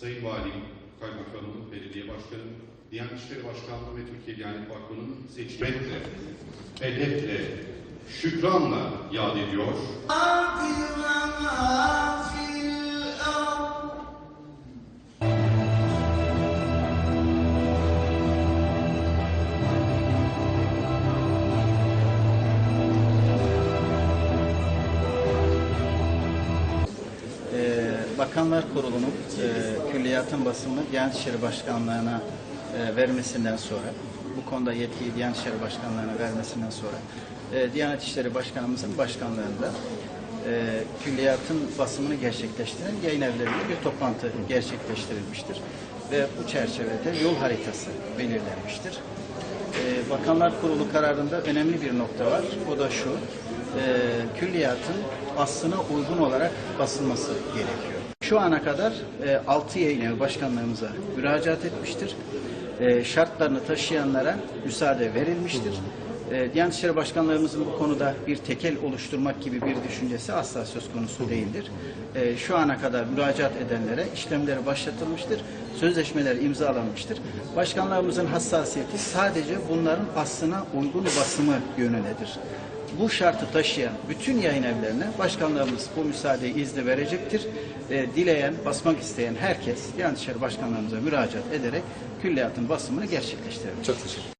Sayın Valim, Kaymakamım, Belediye Başkanım, Diyanet İşleri Başkanlığı ve Türkiye Diyanet Vakfı'nın seçmenle, edep'le, şükranla yad ediyor. Bakanlar Kurulu'nun e, külliyatın basımını Diyanet İşleri Başkanlığı'na e, vermesinden sonra, bu konuda yetkiyi Diyanet İşleri Başkanlığı'na vermesinden sonra, e, Diyanet İşleri Başkanımızın başkanlığında e, külliyatın basımını gerçekleştiren yayın evlerinde bir toplantı gerçekleştirilmiştir. Ve bu çerçevede yol haritası belirlenmiştir. Ee, Bakanlar Kurulu kararında önemli bir nokta var. O da şu, e, külliyatın aslına uygun olarak basılması gerekiyor. Şu ana kadar e, 6 yayın evi başkanlığımıza müracaat etmiştir. E, şartlarını taşıyanlara müsaade verilmiştir. E, Diyanet İşleri Başkanlarımızın bu konuda bir tekel oluşturmak gibi bir düşüncesi asla söz konusu değildir. E, şu ana kadar müracaat edenlere işlemleri başlatılmıştır. Sözleşmeler imzalanmıştır. Başkanlarımızın hassasiyeti sadece bunların aslına uygun basımı yönündedir. Bu şartı taşıyan bütün yayın evlerine başkanlarımız bu müsaadeyi izni verecektir. E, dileyen, basmak isteyen herkes Diyanet İşleri Başkanlarımıza müracaat ederek külliyatın basımını gerçekleştirebilir. Çok teşekkür